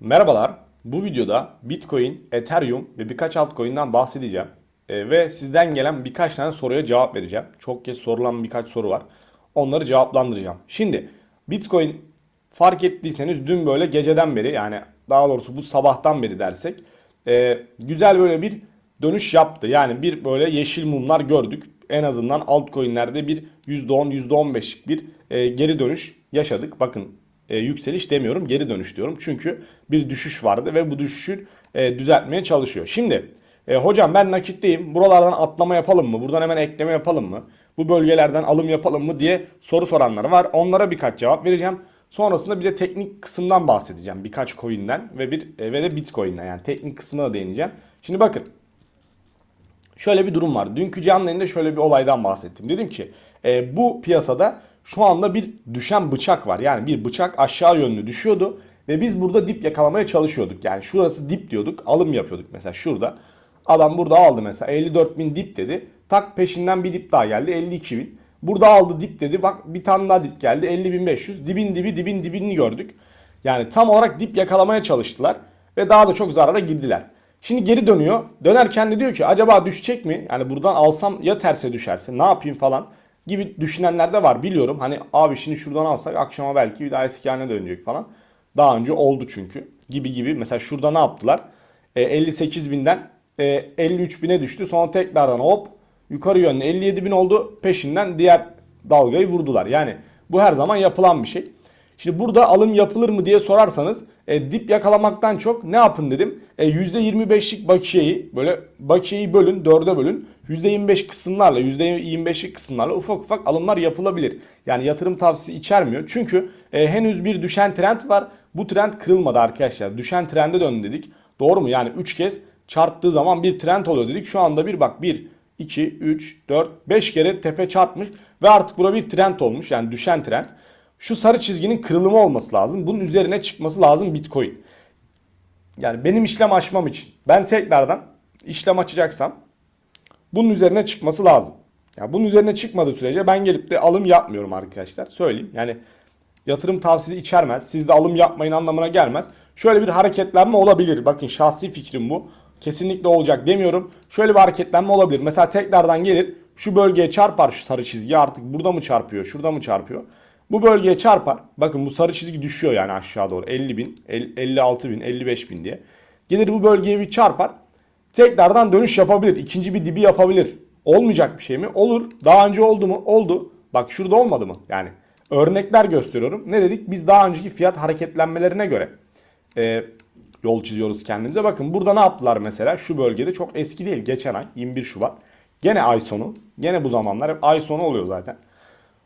Merhabalar. Bu videoda Bitcoin, Ethereum ve birkaç altcoin'den bahsedeceğim. Ee, ve sizden gelen birkaç tane soruya cevap vereceğim. Çok kez sorulan birkaç soru var. Onları cevaplandıracağım. Şimdi Bitcoin fark ettiyseniz dün böyle geceden beri yani daha doğrusu bu sabahtan beri dersek e, güzel böyle bir dönüş yaptı. Yani bir böyle yeşil mumlar gördük. En azından altcoin'lerde bir %10 %15'lik bir e, geri dönüş yaşadık. Bakın e, yükseliş demiyorum geri dönüş diyorum. Çünkü bir düşüş vardı ve bu düşüşü e, düzeltmeye çalışıyor. Şimdi e, hocam ben nakitteyim buralardan atlama yapalım mı? Buradan hemen ekleme yapalım mı? Bu bölgelerden alım yapalım mı diye soru soranlar var. Onlara birkaç cevap vereceğim. Sonrasında bir de teknik kısımdan bahsedeceğim. Birkaç coin'den ve bir e, ve de Bitcoin'den yani teknik kısmına da değineceğim. Şimdi bakın şöyle bir durum var. Dünkü canlı yayında şöyle bir olaydan bahsettim. Dedim ki e, bu piyasada şu anda bir düşen bıçak var. Yani bir bıçak aşağı yönlü düşüyordu ve biz burada dip yakalamaya çalışıyorduk. Yani şurası dip diyorduk, alım yapıyorduk mesela şurada. Adam burada aldı mesela 54 bin dip dedi. Tak peşinden bir dip daha geldi 52 bin. Burada aldı dip dedi. Bak bir tane daha dip geldi 50.500. Dibin dibi dibin dibini gördük. Yani tam olarak dip yakalamaya çalıştılar ve daha da çok zarara girdiler. Şimdi geri dönüyor. Dönerken de diyor ki acaba düşecek mi? Yani buradan alsam ya terse düşerse ne yapayım falan gibi düşünenler de var biliyorum. Hani abi şimdi şuradan alsak akşama belki bir daha eski haline dönecek falan. Daha önce oldu çünkü gibi gibi. Mesela şurada ne yaptılar? E, 58 binden e, 53 bine düştü. Sonra tekrardan hop yukarı yönlü 57 bin oldu. Peşinden diğer dalgayı vurdular. Yani bu her zaman yapılan bir şey. Şimdi burada alım yapılır mı diye sorarsanız e, dip yakalamaktan çok ne yapın dedim. E, %25'lik bakiyeyi böyle bakiyeyi bölün 4'e bölün. %25 kısımlarla %25'lik kısımlarla ufak ufak alımlar yapılabilir. Yani yatırım tavsiyesi içermiyor. Çünkü e, henüz bir düşen trend var. Bu trend kırılmadı arkadaşlar. Düşen trende dön dedik. Doğru mu? Yani 3 kez çarptığı zaman bir trend oluyor dedik. Şu anda bir bak 1, 2, 3, 4, 5 kere tepe çarpmış. Ve artık bura bir trend olmuş. Yani düşen trend. Şu sarı çizginin kırılımı olması lazım. Bunun üzerine çıkması lazım Bitcoin. Yani benim işlem açmam için. Ben tekrardan işlem açacaksam bunun üzerine çıkması lazım. Yani bunun üzerine çıkmadığı sürece ben gelip de alım yapmıyorum arkadaşlar. Söyleyeyim. Yani yatırım tavsiyesi içermez. Siz de alım yapmayın anlamına gelmez. Şöyle bir hareketlenme olabilir. Bakın şahsi fikrim bu. Kesinlikle olacak demiyorum. Şöyle bir hareketlenme olabilir. Mesela tekrardan gelir şu bölgeye çarpar şu sarı çizgi. Artık burada mı çarpıyor, şurada mı çarpıyor? Bu bölgeye çarpar. Bakın bu sarı çizgi düşüyor yani aşağı doğru. 50 bin, 56 bin, 55 bin diye. Gelir bu bölgeye bir çarpar. Tekrardan dönüş yapabilir. İkinci bir dibi yapabilir. Olmayacak bir şey mi? Olur. Daha önce oldu mu? Oldu. Bak şurada olmadı mı? Yani örnekler gösteriyorum. Ne dedik? Biz daha önceki fiyat hareketlenmelerine göre e, yol çiziyoruz kendimize. Bakın burada ne yaptılar mesela? Şu bölgede çok eski değil. Geçen ay 21 Şubat. Gene ay sonu. Gene bu zamanlar hep ay sonu oluyor zaten.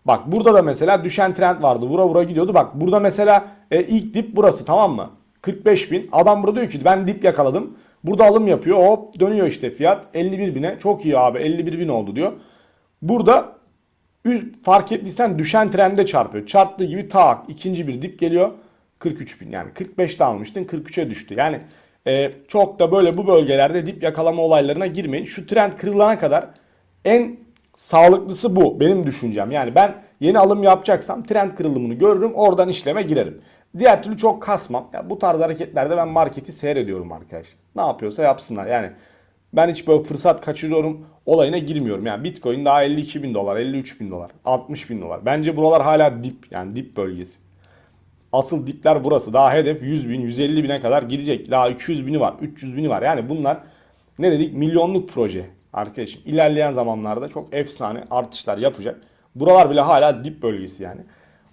Bak burada da mesela düşen trend vardı. Vura vura gidiyordu. Bak burada mesela e, ilk dip burası tamam mı? 45 bin. Adam burada diyor ki ben dip yakaladım. Burada alım yapıyor. Hop dönüyor işte fiyat. 51 bine. Çok iyi abi 51 bin oldu diyor. Burada fark ettiysen düşen trende çarpıyor. Çarptığı gibi tak ikinci bir dip geliyor. 43 bin yani 45'te almıştın 43'e düştü. Yani e, çok da böyle bu bölgelerde dip yakalama olaylarına girmeyin. Şu trend kırılana kadar en sağlıklısı bu benim düşüncem. Yani ben yeni alım yapacaksam trend kırılımını görürüm oradan işleme girerim. Diğer türlü çok kasmam. Ya bu tarz hareketlerde ben marketi seyrediyorum arkadaşlar. Ne yapıyorsa yapsınlar. Yani ben hiç böyle fırsat kaçırıyorum olayına girmiyorum. Yani Bitcoin daha 52 bin dolar, 53 bin dolar, 60 bin dolar. Bence buralar hala dip yani dip bölgesi. Asıl dipler burası. Daha hedef 100 bin, 150 bine kadar gidecek. Daha 200 bini var, 300 bini var. Yani bunlar ne dedik milyonluk proje arkadaşım. İlerleyen zamanlarda çok efsane artışlar yapacak. Buralar bile hala dip bölgesi yani.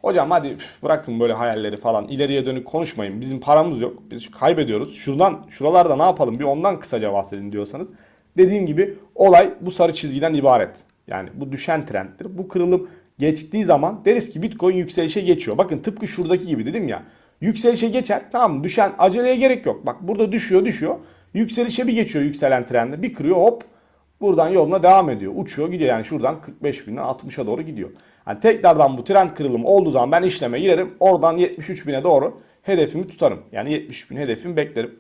Hocam hadi bırakın böyle hayalleri falan. İleriye dönük konuşmayın. Bizim paramız yok. Biz kaybediyoruz. Şuradan şuralarda ne yapalım bir ondan kısaca bahsedin diyorsanız. Dediğim gibi olay bu sarı çizgiden ibaret. Yani bu düşen trendtir. Bu kırılım geçtiği zaman deriz ki Bitcoin yükselişe geçiyor. Bakın tıpkı şuradaki gibi dedim ya. Yükselişe geçer. Tamam? Düşen aceleye gerek yok. Bak burada düşüyor düşüyor. Yükselişe bir geçiyor yükselen trende. Bir kırıyor hop Buradan yoluna devam ediyor. Uçuyor gidiyor yani şuradan 45 binden 60'a doğru gidiyor. Yani tekrardan bu trend kırılımı olduğu zaman ben işleme girerim. Oradan 73 bine doğru hedefimi tutarım. Yani 70 bin hedefimi beklerim.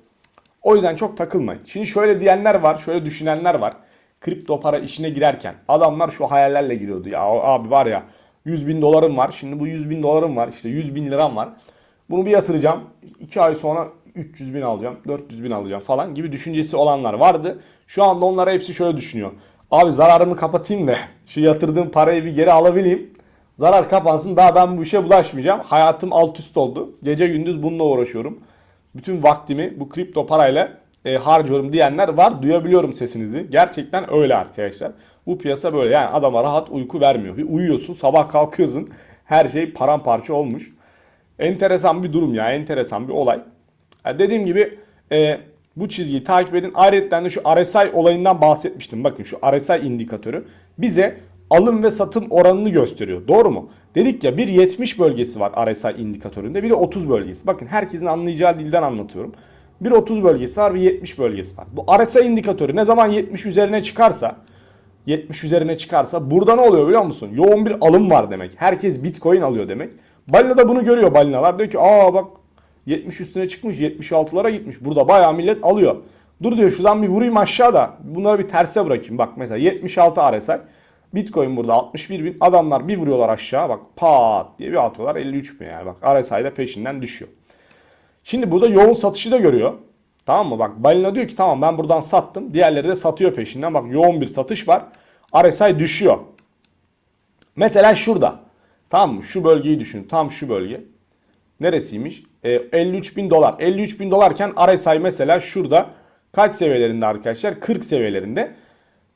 O yüzden çok takılmayın. Şimdi şöyle diyenler var, şöyle düşünenler var. Kripto para işine girerken adamlar şu hayallerle giriyordu. Ya abi var ya 100 bin dolarım var. Şimdi bu 100 bin dolarım var. işte 100 bin liram var. Bunu bir yatıracağım. 2 ay sonra 300 bin alacağım, 400 bin alacağım falan gibi düşüncesi olanlar vardı. Şu anda onlara hepsi şöyle düşünüyor. Abi zararımı kapatayım da şu yatırdığım parayı bir geri alabileyim. Zarar kapansın daha ben bu işe bulaşmayacağım. Hayatım alt üst oldu. Gece gündüz bununla uğraşıyorum. Bütün vaktimi bu kripto parayla e, harcıyorum diyenler var. Duyabiliyorum sesinizi. Gerçekten öyle arkadaşlar. Bu piyasa böyle yani adama rahat uyku vermiyor. Bir uyuyorsun sabah kalkıyorsun her şey paramparça olmuş. Enteresan bir durum ya enteresan bir olay. Ya dediğim gibi e, bu çizgiyi takip edin. Ayrıca de şu RSI olayından bahsetmiştim. Bakın şu RSI indikatörü bize alım ve satım oranını gösteriyor. Doğru mu? Dedik ya bir 70 bölgesi var RSI indikatöründe bir de 30 bölgesi. Bakın herkesin anlayacağı dilden anlatıyorum. Bir 30 bölgesi var bir 70 bölgesi var. Bu RSI indikatörü ne zaman 70 üzerine çıkarsa 70 üzerine çıkarsa burada ne oluyor biliyor musun? Yoğun bir alım var demek. Herkes bitcoin alıyor demek. Balina da bunu görüyor balinalar. Diyor ki aa bak 70 üstüne çıkmış 76'lara gitmiş. Burada bayağı millet alıyor. Dur diyor şuradan bir vurayım aşağıda. Bunları bir terse bırakayım. Bak mesela 76 RSI. Bitcoin burada 61 bin. Adamlar bir vuruyorlar aşağı bak pat diye bir atıyorlar 53 bin yani. Bak RSI de peşinden düşüyor. Şimdi burada yoğun satışı da görüyor. Tamam mı? Bak balina diyor ki tamam ben buradan sattım. Diğerleri de satıyor peşinden. Bak yoğun bir satış var. RSI düşüyor. Mesela şurada. Tamam mı? Şu bölgeyi düşün. Tam şu bölge. Neresiymiş? E, 53 bin dolar. 53 bin dolarken RSI mesela şurada kaç seviyelerinde arkadaşlar? 40 seviyelerinde.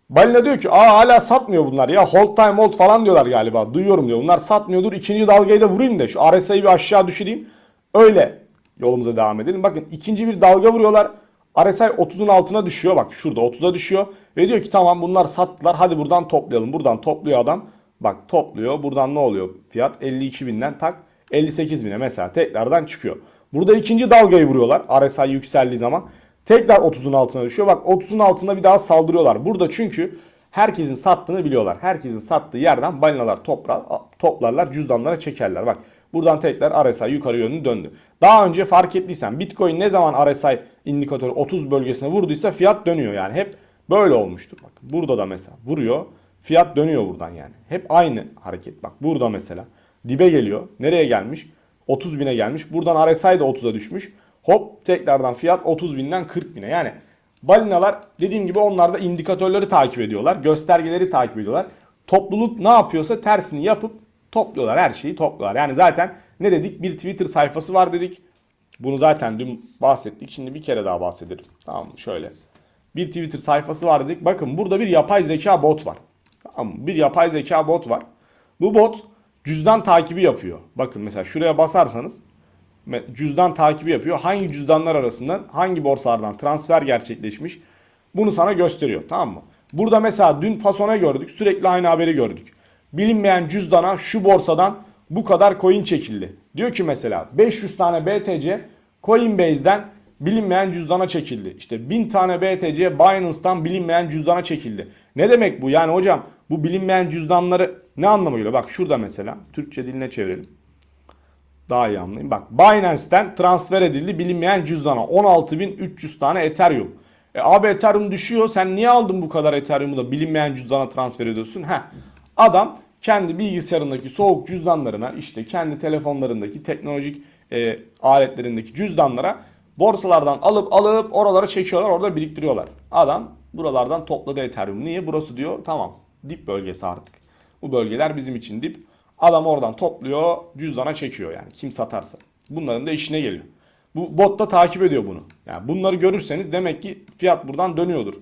Balina diyor ki aa hala satmıyor bunlar ya hold time hold falan diyorlar galiba. Duyuyorum diyor. Bunlar satmıyordur. İkinci dalgayı da vurayım da şu RSI'yi bir aşağı düşüreyim. Öyle yolumuza devam edelim. Bakın ikinci bir dalga vuruyorlar. RSI 30'un altına düşüyor. Bak şurada 30'a düşüyor. Ve diyor ki tamam bunlar sattılar. Hadi buradan toplayalım. Buradan topluyor adam. Bak topluyor. Buradan ne oluyor? Fiyat 52 binden tak 58 bine mesela tekrardan çıkıyor. Burada ikinci dalgayı vuruyorlar. RSI yükseldiği zaman. Tekrar 30'un altına düşüyor. Bak 30'un altında bir daha saldırıyorlar. Burada çünkü herkesin sattığını biliyorlar. Herkesin sattığı yerden balinalar toplar, toplarlar cüzdanlara çekerler. Bak buradan tekrar RSI yukarı yönlü döndü. Daha önce fark ettiysen Bitcoin ne zaman RSI indikatörü 30 bölgesine vurduysa fiyat dönüyor yani. Hep böyle olmuştur. Bak burada da mesela vuruyor. Fiyat dönüyor buradan yani. Hep aynı hareket. Bak burada mesela dibe geliyor. Nereye gelmiş? 30 bine gelmiş. Buradan RSI de 30'a düşmüş. Hop tekrardan fiyat 30 binden 40 bine. Yani balinalar dediğim gibi onlar da indikatörleri takip ediyorlar. Göstergeleri takip ediyorlar. Topluluk ne yapıyorsa tersini yapıp topluyorlar. Her şeyi topluyorlar. Yani zaten ne dedik? Bir Twitter sayfası var dedik. Bunu zaten dün bahsettik. Şimdi bir kere daha bahsedelim. Tamam mı? Şöyle. Bir Twitter sayfası var dedik. Bakın burada bir yapay zeka bot var. Tamam mı? Bir yapay zeka bot var. Bu bot cüzdan takibi yapıyor. Bakın mesela şuraya basarsanız cüzdan takibi yapıyor. Hangi cüzdanlar arasından hangi borsalardan transfer gerçekleşmiş bunu sana gösteriyor tamam mı? Burada mesela dün Pasona gördük sürekli aynı haberi gördük. Bilinmeyen cüzdana şu borsadan bu kadar coin çekildi. Diyor ki mesela 500 tane BTC Coinbase'den bilinmeyen cüzdana çekildi. İşte 1000 tane BTC Binance'dan bilinmeyen cüzdana çekildi. Ne demek bu? Yani hocam bu bilinmeyen cüzdanları ne anlama geliyor? Bak şurada mesela Türkçe diline çevirelim. Daha iyi anlayayım. Bak Binance'ten transfer edildi bilinmeyen cüzdana 16.300 tane Ethereum. E abi Ethereum düşüyor. Sen niye aldın bu kadar Ethereum'u da bilinmeyen cüzdana transfer ediyorsun? Heh. Adam kendi bilgisayarındaki soğuk cüzdanlarına işte kendi telefonlarındaki teknolojik e, aletlerindeki cüzdanlara borsalardan alıp alıp oralara çekiyorlar orada biriktiriyorlar. Adam buralardan topladı Ethereum. Niye? Burası diyor tamam dip bölgesi artık. Bu bölgeler bizim için dip. Adam oradan topluyor cüzdana çekiyor yani kim satarsa. Bunların da işine geliyor. Bu bot da takip ediyor bunu. Yani bunları görürseniz demek ki fiyat buradan dönüyordur.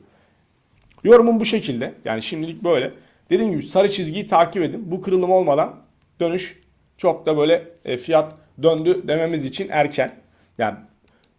Yorumum bu şekilde. Yani şimdilik böyle. Dediğim gibi sarı çizgiyi takip edin. Bu kırılım olmadan dönüş çok da böyle e, fiyat döndü dememiz için erken. Yani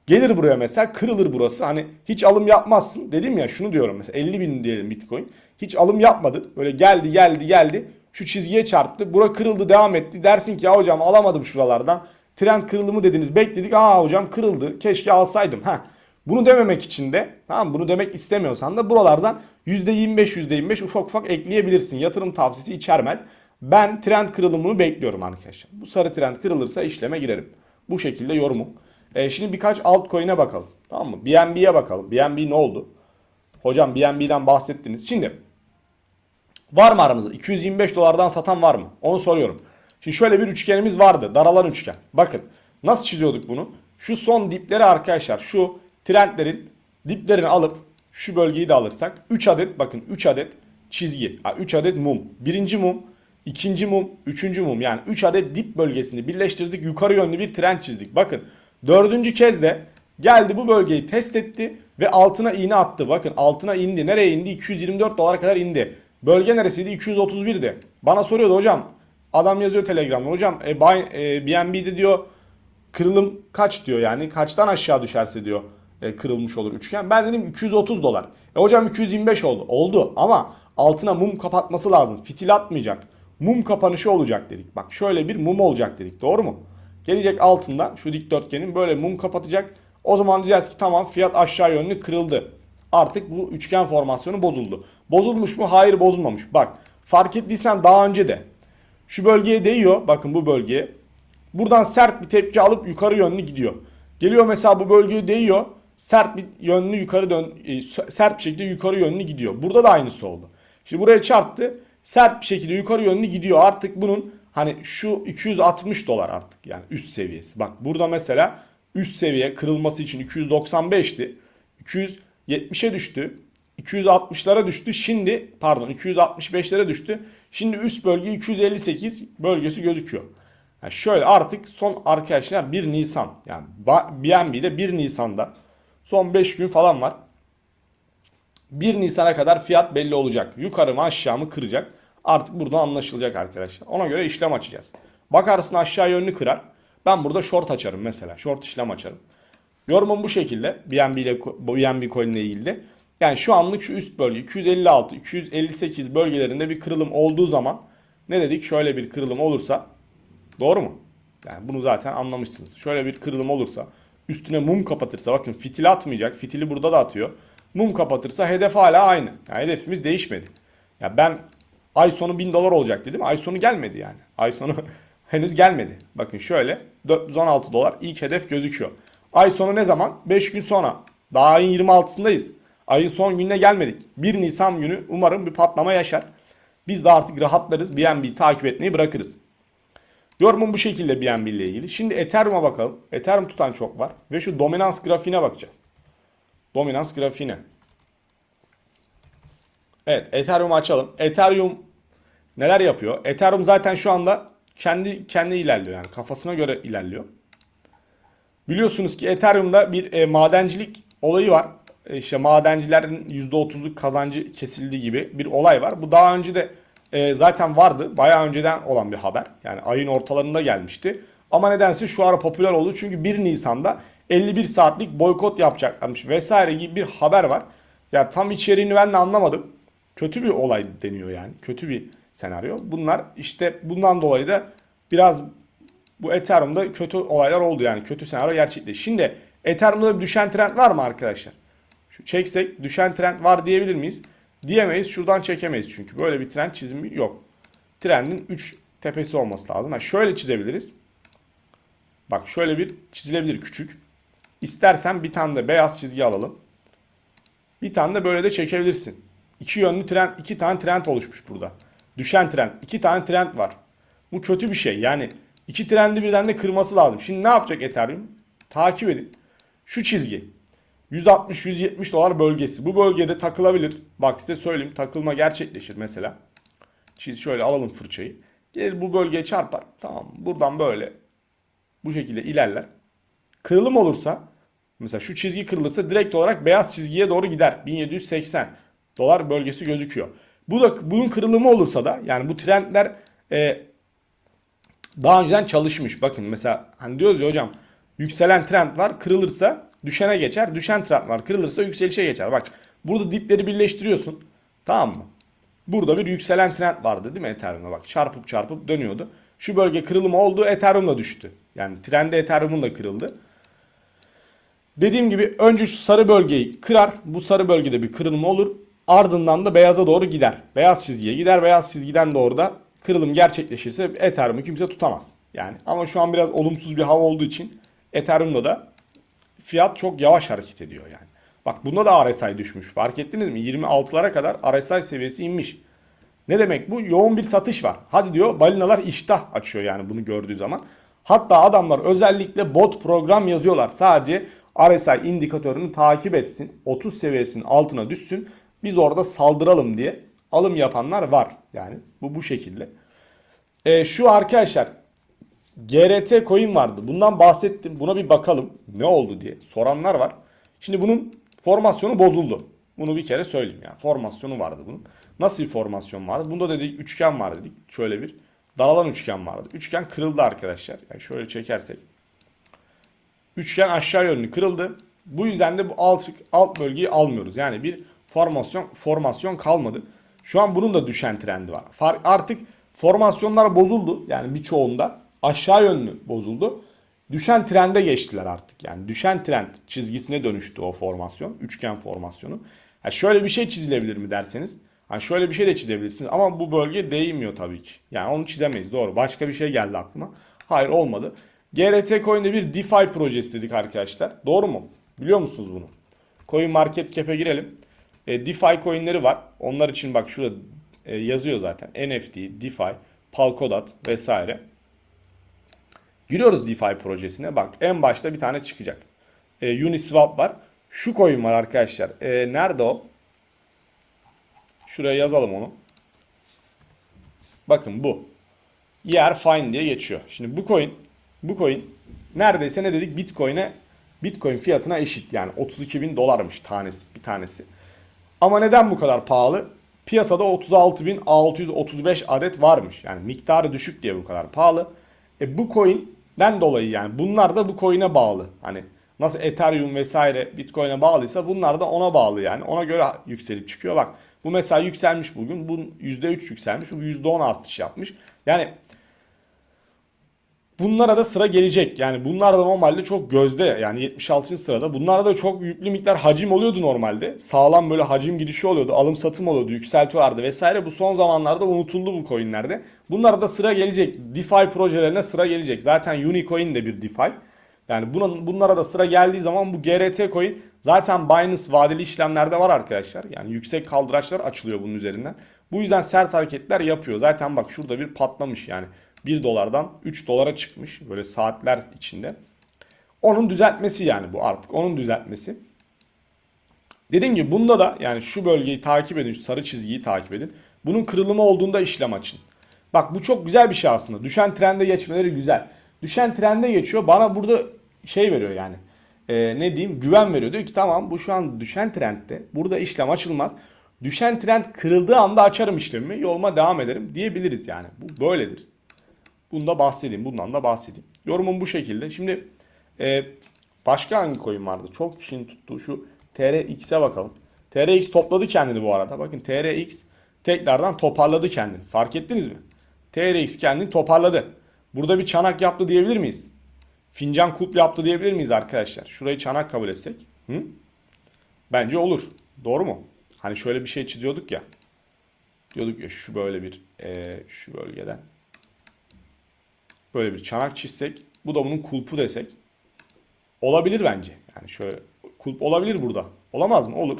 gelir buraya mesela kırılır burası. Hani hiç alım yapmazsın. Dedim ya şunu diyorum mesela 50 bin diyelim bitcoin. Hiç alım yapmadı. Böyle geldi geldi geldi. Şu çizgiye çarptı. Bura kırıldı devam etti. Dersin ki ya hocam alamadım şuralardan. Trend kırılımı dediniz bekledik. Aa hocam kırıldı. Keşke alsaydım. Heh. Bunu dememek için de tamam bunu demek istemiyorsan da buralardan %25 %25 ufak ufak ekleyebilirsin. Yatırım tavsiyesi içermez. Ben trend kırılımını bekliyorum arkadaşlar. Bu sarı trend kırılırsa işleme girerim. Bu şekilde yorumum. E, şimdi birkaç altcoin'e bakalım. Tamam mı? BNB'ye bakalım. BNB ne oldu? Hocam BNB'den bahsettiniz. Şimdi var mı aramızda? 225 dolardan satan var mı? Onu soruyorum. Şimdi şöyle bir üçgenimiz vardı. Daralan üçgen. Bakın nasıl çiziyorduk bunu? Şu son dipleri arkadaşlar şu trendlerin diplerini alıp şu bölgeyi de alırsak 3 adet bakın 3 adet çizgi. 3 adet mum. Birinci mum, ikinci mum, üçüncü mum. Yani 3 adet dip bölgesini birleştirdik. Yukarı yönlü bir trend çizdik. Bakın dördüncü kez de geldi bu bölgeyi test etti ve altına iğne attı. Bakın altına indi. Nereye indi? 224 dolara kadar indi. Bölge neresiydi? 231'di. Bana soruyordu hocam. Adam yazıyor Telegram'da. Hocam e, Bay- e, BNB'de diyor kırılım kaç diyor yani kaçtan aşağı düşerse diyor e, kırılmış olur üçgen. Ben dedim 230 dolar. E hocam 225 oldu. Oldu ama altına mum kapatması lazım. Fitil atmayacak. Mum kapanışı olacak dedik. Bak şöyle bir mum olacak dedik. Doğru mu? Gelecek altında şu dikdörtgenin böyle mum kapatacak. O zaman diyeceğiz ki tamam fiyat aşağı yönlü kırıldı. Artık bu üçgen formasyonu bozuldu. Bozulmuş mu? Hayır bozulmamış. Bak fark ettiysen daha önce de şu bölgeye değiyor. Bakın bu bölgeye. Buradan sert bir tepki alıp yukarı yönlü gidiyor. Geliyor mesela bu bölgeye değiyor. Sert bir yönlü yukarı dön e, sert bir şekilde yukarı yönlü gidiyor. Burada da aynısı oldu. Şimdi buraya çarptı. Sert bir şekilde yukarı yönlü gidiyor. Artık bunun hani şu 260 dolar artık yani üst seviyesi. Bak burada mesela üst seviye kırılması için 295'ti. 270'e düştü. 260'lara düştü. Şimdi pardon 265'lere düştü. Şimdi üst bölge 258 bölgesi gözüküyor. Yani şöyle artık son arkadaşlar 1 Nisan yani BNB'de 1 Nisan'da son 5 gün falan var. 1 Nisan'a kadar fiyat belli olacak. Yukarı mı aşağı mı kıracak. Artık burada anlaşılacak arkadaşlar. Ona göre işlem açacağız. Bakarsın aşağı yönlü kırar. Ben burada short açarım mesela. Short işlem açarım. Yorumum bu şekilde. BNB ile BNB coin ile ilgili. Yani şu anlık şu üst bölge 256, 258 bölgelerinde bir kırılım olduğu zaman ne dedik? Şöyle bir kırılım olursa doğru mu? Yani bunu zaten anlamışsınız. Şöyle bir kırılım olursa üstüne mum kapatırsa bakın fitili atmayacak. Fitili burada da atıyor. Mum kapatırsa hedef hala aynı. Yani hedefimiz değişmedi. Ya ben ay sonu 1000 dolar olacak dedim. Ay sonu gelmedi yani. Ay sonu henüz gelmedi. Bakın şöyle 416 dolar ilk hedef gözüküyor. Ay sonu ne zaman? 5 gün sonra. Daha ayın 26'sındayız. Ayın son gününe gelmedik. 1 Nisan günü umarım bir patlama yaşar. Biz de artık rahatlarız. BNB'yi takip etmeyi bırakırız. Yorumum bu şekilde BNB ile ilgili. Şimdi Ethereum'a bakalım. Ethereum tutan çok var. Ve şu dominans grafiğine bakacağız. Dominans grafiğine. Evet Ethereum'u açalım. Ethereum neler yapıyor? Ethereum zaten şu anda kendi kendi ilerliyor yani kafasına göre ilerliyor. Biliyorsunuz ki Ethereum'da bir e, madencilik olayı var. E, işte madencilerin %30'luk kazancı kesildiği gibi bir olay var. Bu daha önce de e, zaten vardı. Bayağı önceden olan bir haber. Yani ayın ortalarında gelmişti. Ama nedense şu ara popüler oldu. Çünkü 1 Nisan'da 51 saatlik boykot yapacaklarmış vesaire gibi bir haber var. Ya tam içeriğini ben de anlamadım. Kötü bir olay deniyor yani. Kötü bir senaryo. Bunlar işte bundan dolayı da biraz bu Ethereum'da kötü olaylar oldu yani. Kötü senaryo gerçekleşti. Şimdi Ethereum'da bir düşen trend var mı arkadaşlar? Şu çeksek düşen trend var diyebilir miyiz? Diyemeyiz. Şuradan çekemeyiz çünkü. Böyle bir trend çizimi yok. Trendin 3 tepesi olması lazım. Ha şöyle çizebiliriz. Bak şöyle bir çizilebilir küçük. İstersen bir tane de beyaz çizgi alalım. Bir tane de böyle de çekebilirsin. İki yönlü trend, iki tane trend oluşmuş burada. Düşen trend. iki tane trend var. Bu kötü bir şey. Yani iki trendi birden de kırması lazım. Şimdi ne yapacak Ethereum? Takip edin. Şu çizgi. 160-170 dolar bölgesi. Bu bölgede takılabilir. Bak size söyleyeyim takılma gerçekleşir mesela. Çiz şöyle alalım fırçayı. Gelir bu bölgeye çarpar. Tamam buradan böyle bu şekilde ilerler. Kırılım olursa mesela şu çizgi kırılırsa direkt olarak beyaz çizgiye doğru gider. 1780 dolar bölgesi gözüküyor. Bu da bunun kırılımı olursa da yani bu trendler e, daha önceden çalışmış. Bakın mesela hani diyoruz ya hocam yükselen trend var kırılırsa düşene geçer. Düşen trend var kırılırsa yükselişe geçer. Bak burada dipleri birleştiriyorsun. Tamam mı? Burada bir yükselen trend vardı değil mi Ethereum'da? Bak çarpıp çarpıp dönüyordu. Şu bölge kırılımı oldu Ethereum da düştü. Yani trende Ethereum'un da kırıldı. Dediğim gibi önce şu sarı bölgeyi kırar. Bu sarı bölgede bir kırılma olur. Ardından da beyaza doğru gider. Beyaz çizgiye gider. Beyaz çizgiden doğru da kırılım gerçekleşirse Ethereum'u kimse tutamaz. Yani ama şu an biraz olumsuz bir hava olduğu için Ethereum'da da fiyat çok yavaş hareket ediyor yani. Bak bunda da RSI düşmüş. Fark ettiniz mi? 26'lara kadar RSI seviyesi inmiş. Ne demek bu? Yoğun bir satış var. Hadi diyor balinalar iştah açıyor yani bunu gördüğü zaman. Hatta adamlar özellikle bot program yazıyorlar. Sadece RSI indikatörünü takip etsin. 30 seviyesinin altına düşsün. Biz orada saldıralım diye alım yapanlar var. Yani bu bu şekilde. E, şu arkadaşlar GRT coin vardı. Bundan bahsettim. Buna bir bakalım ne oldu diye soranlar var. Şimdi bunun formasyonu bozuldu. Bunu bir kere söyleyeyim yani. Formasyonu vardı bunun. Nasıl bir formasyon vardı? Bunda dedik üçgen var dedik. Şöyle bir daralan üçgen vardı. Üçgen kırıldı arkadaşlar. Yani şöyle çekersek. Üçgen aşağı yönlü kırıldı. Bu yüzden de bu alt, alt bölgeyi almıyoruz. Yani bir formasyon formasyon kalmadı. Şu an bunun da düşen trendi var. Far- Artık formasyonlar bozuldu. Yani birçoğunda aşağı yönlü bozuldu. Düşen trende geçtiler artık. Yani düşen trend çizgisine dönüştü o formasyon. Üçgen formasyonu. Ha şöyle bir şey çizilebilir mi derseniz. Hani şöyle bir şey de çizebilirsiniz ama bu bölge değmiyor tabii ki. Yani onu çizemeyiz doğru. Başka bir şey geldi aklıma. Hayır olmadı. GRT Coin'de bir DeFi projesi dedik arkadaşlar. Doğru mu? Biliyor musunuz bunu? Coin Market Cap'e girelim. E, DeFi coinleri var. Onlar için bak şurada e, yazıyor zaten. NFT, DeFi, Polkadot vesaire. Giriyoruz DeFi projesine. Bak en başta bir tane çıkacak. E, Uniswap var. Şu coin var arkadaşlar. Nerede o? Şuraya yazalım onu. Bakın bu. Yer fine diye geçiyor. Şimdi bu coin bu coin neredeyse ne dedik Bitcoin'e Bitcoin fiyatına eşit yani 32 bin dolarmış tanesi bir tanesi. Ama neden bu kadar pahalı? Piyasada 36.635 adet varmış. Yani miktarı düşük diye bu kadar pahalı. E bu coin'den dolayı yani bunlar da bu coin'e bağlı. Hani nasıl Ethereum vesaire Bitcoin'e bağlıysa bunlar da ona bağlı yani. Ona göre yükselip çıkıyor. Bak bu mesela yükselmiş bugün. Bu %3 yükselmiş. Bu %10 artış yapmış. Yani Bunlara da sıra gelecek. Yani bunlar da normalde çok gözde yani 76. sırada. Bunlarda da çok yüklü miktar hacim oluyordu normalde. Sağlam böyle hacim gidişi oluyordu. Alım satım oluyordu. Yükselti vardı vesaire. Bu son zamanlarda unutuldu bu coinlerde. Bunlara da sıra gelecek. DeFi projelerine sıra gelecek. Zaten Unicoin de bir DeFi. Yani buna, bunlara da sıra geldiği zaman bu GRT coin zaten Binance vadeli işlemlerde var arkadaşlar. Yani yüksek kaldıraçlar açılıyor bunun üzerinden. Bu yüzden sert hareketler yapıyor. Zaten bak şurada bir patlamış yani. 1 dolardan 3 dolara çıkmış böyle saatler içinde. Onun düzeltmesi yani bu artık onun düzeltmesi. Dediğim gibi bunda da yani şu bölgeyi takip edin, şu sarı çizgiyi takip edin. Bunun kırılımı olduğunda işlem açın. Bak bu çok güzel bir şey aslında. Düşen trende geçmeleri güzel. Düşen trende geçiyor. Bana burada şey veriyor yani. Ee, ne diyeyim? Güven veriyor. Diyor ki tamam bu şu an düşen trendde. Burada işlem açılmaz. Düşen trend kırıldığı anda açarım işlemimi. Yoluma devam ederim diyebiliriz yani. Bu böyledir. Bunda bahsedeyim. Bundan da bahsedeyim. Yorumum bu şekilde. Şimdi e, başka hangi coin vardı? Çok kişinin tuttuğu şu TRX'e bakalım. TRX topladı kendini bu arada. Bakın TRX tekrardan toparladı kendini. Fark ettiniz mi? TRX kendini toparladı. Burada bir çanak yaptı diyebilir miyiz? Fincan kulp yaptı diyebilir miyiz arkadaşlar? Şurayı çanak kabul etsek. Hı? Bence olur. Doğru mu? Hani şöyle bir şey çiziyorduk ya. Diyorduk ya şu böyle bir e, şu bölgeden böyle bir çanak çizsek bu da bunun kulpu desek olabilir bence. Yani şöyle kulp olabilir burada. Olamaz mı? Olur.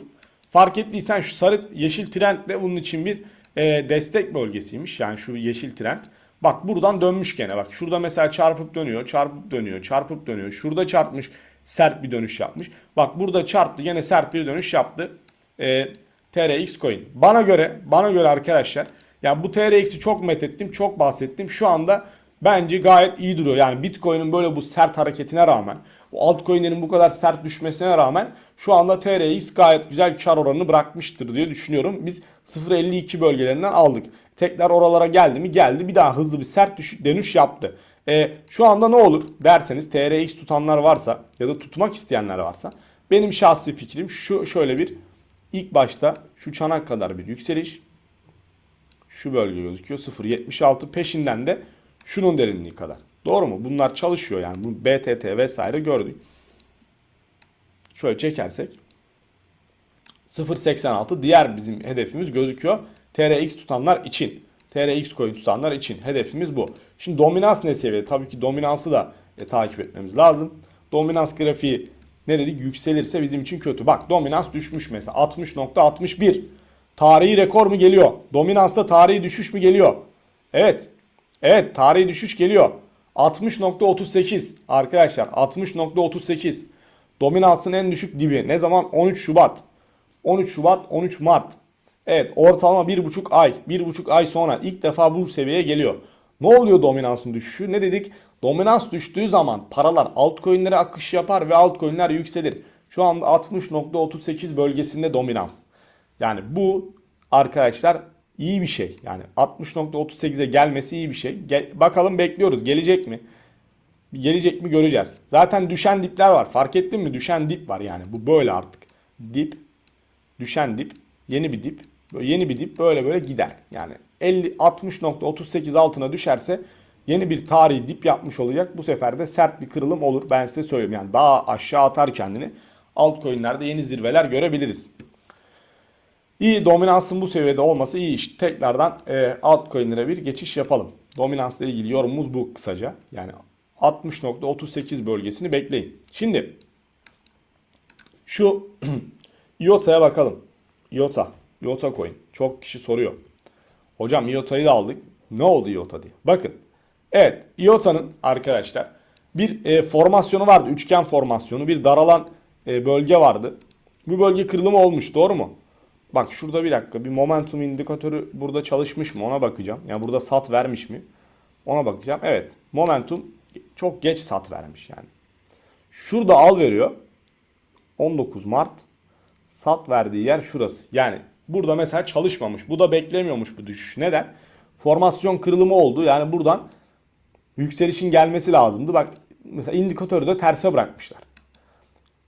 Fark ettiysen şu sarı yeşil trend de bunun için bir e, destek bölgesiymiş. Yani şu yeşil trend. Bak buradan dönmüş gene. Bak şurada mesela çarpıp dönüyor, çarpıp dönüyor, çarpıp dönüyor. Şurada çarpmış, sert bir dönüş yapmış. Bak burada çarptı, gene sert bir dönüş yaptı. E, TRX coin. Bana göre, bana göre arkadaşlar, yani bu TRX'i çok methettim, çok bahsettim. Şu anda bence gayet iyi duruyor. Yani Bitcoin'in böyle bu sert hareketine rağmen, o altcoin'lerin bu kadar sert düşmesine rağmen şu anda TRX gayet güzel kar oranını bırakmıştır diye düşünüyorum. Biz 0.52 bölgelerinden aldık. Tekrar oralara geldi mi? Geldi. Bir daha hızlı bir sert düş dönüş yaptı. E, şu anda ne olur derseniz TRX tutanlar varsa ya da tutmak isteyenler varsa benim şahsi fikrim şu şöyle bir ilk başta şu çanak kadar bir yükseliş şu bölge gözüküyor 0.76 peşinden de şunun derinliği kadar. Doğru mu? Bunlar çalışıyor yani. Bu BTT vesaire gördük. Şöyle çekersek 0.86 diğer bizim hedefimiz gözüküyor. TRX tutanlar için. TRX coin tutanlar için hedefimiz bu. Şimdi dominans ne seviyede? Tabii ki dominansı da e, takip etmemiz lazım. Dominans grafiği ne dedik? Yükselirse bizim için kötü. Bak dominans düşmüş mesela 60.61. Tarihi rekor mu geliyor? Dominansta tarihi düşüş mü geliyor? Evet. Evet tarihi düşüş geliyor. 60.38 arkadaşlar 60.38 dominansın en düşük dibi ne zaman 13 Şubat 13 Şubat 13 Mart Evet ortalama 1,5 ay 1,5 ay sonra ilk defa bu seviyeye geliyor. Ne oluyor dominansın düşüşü? Ne dedik? Dominans düştüğü zaman paralar altcoin'lere akış yapar ve altcoin'ler yükselir. Şu anda 60.38 bölgesinde dominans. Yani bu arkadaşlar iyi bir şey. Yani 60.38'e gelmesi iyi bir şey. Gel- bakalım bekliyoruz. Gelecek mi? Gelecek mi göreceğiz. Zaten düşen dipler var. Fark ettin mi? Düşen dip var yani. Bu böyle artık. Dip, düşen dip, yeni bir dip, böyle yeni bir dip böyle böyle gider. Yani 50 60.38 altına düşerse yeni bir tarihi dip yapmış olacak. Bu sefer de sert bir kırılım olur. Ben size söyleyeyim. Yani daha aşağı atar kendini. Altcoin'lerde yeni zirveler görebiliriz. İyi dominansın bu seviyede olması iyi iş. Tekrardan e, altcoin'lere bir geçiş yapalım. Dominansla ilgili yorumumuz bu kısaca. Yani 60.38 bölgesini bekleyin. Şimdi şu IOTA'ya bakalım. IOTA. IOTA coin. Çok kişi soruyor. Hocam IOTA'yı da aldık. Ne oldu IOTA diye. Bakın. Evet IOTA'nın arkadaşlar bir e, formasyonu vardı. Üçgen formasyonu. Bir daralan e, bölge vardı. Bu bölge kırılımı olmuş. Doğru mu? Bak şurada bir dakika. Bir momentum indikatörü burada çalışmış mı? Ona bakacağım. Yani burada sat vermiş mi? Ona bakacağım. Evet. Momentum çok geç sat vermiş yani. Şurada al veriyor. 19 Mart sat verdiği yer şurası. Yani burada mesela çalışmamış. Bu da beklemiyormuş bu düşüş. Neden? Formasyon kırılımı oldu. Yani buradan yükselişin gelmesi lazımdı. Bak mesela indikatörü de terse bırakmışlar.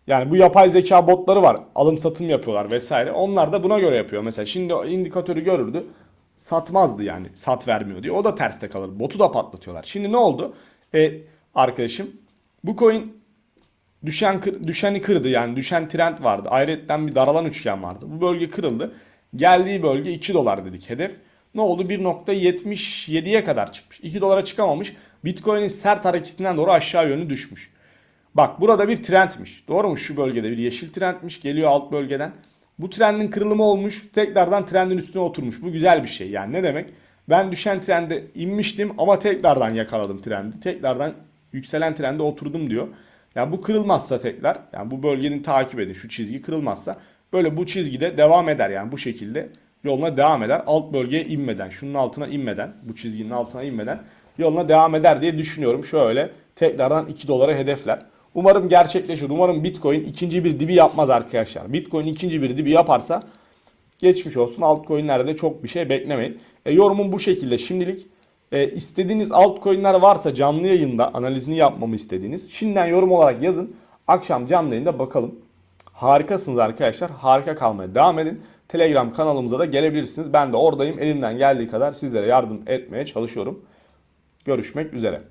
Yani bu yapay zeka botları var. Alım satım yapıyorlar vesaire. Onlar da buna göre yapıyor. Mesela şimdi o indikatörü görürdü. Satmazdı yani. Sat vermiyor diye. O da terste kalır. Botu da patlatıyorlar. Şimdi ne oldu? E, arkadaşım bu coin düşen düşeni kırdı yani düşen trend vardı. Ayrıca bir daralan üçgen vardı. Bu bölge kırıldı. Geldiği bölge 2 dolar dedik hedef. Ne oldu? 1.77'ye kadar çıkmış. 2 dolara çıkamamış. Bitcoin'in sert hareketinden doğru aşağı yönlü düşmüş. Bak burada bir trendmiş. Doğru mu? Şu bölgede bir yeşil trendmiş. Geliyor alt bölgeden. Bu trendin kırılımı olmuş. Tekrardan trendin üstüne oturmuş. Bu güzel bir şey. Yani ne demek? Ben düşen trende inmiştim ama tekrardan yakaladım trendi. Tekrardan yükselen trende oturdum diyor. Yani bu kırılmazsa tekrar yani bu bölgenin takip edin şu çizgi kırılmazsa böyle bu çizgide devam eder yani bu şekilde yoluna devam eder. Alt bölgeye inmeden şunun altına inmeden bu çizginin altına inmeden yoluna devam eder diye düşünüyorum. Şöyle tekrardan 2 dolara hedefler. Umarım gerçekleşir. Umarım Bitcoin ikinci bir dibi yapmaz arkadaşlar. Bitcoin ikinci bir dibi yaparsa geçmiş olsun. Altcoin'lerde çok bir şey beklemeyin. E, yorumum bu şekilde şimdilik. E, istediğiniz altcoin'ler varsa canlı yayında analizini yapmamı istediğiniz şimdiden yorum olarak yazın. Akşam canlı yayında bakalım. Harikasınız arkadaşlar. Harika kalmaya devam edin. Telegram kanalımıza da gelebilirsiniz. Ben de oradayım. Elimden geldiği kadar sizlere yardım etmeye çalışıyorum. Görüşmek üzere.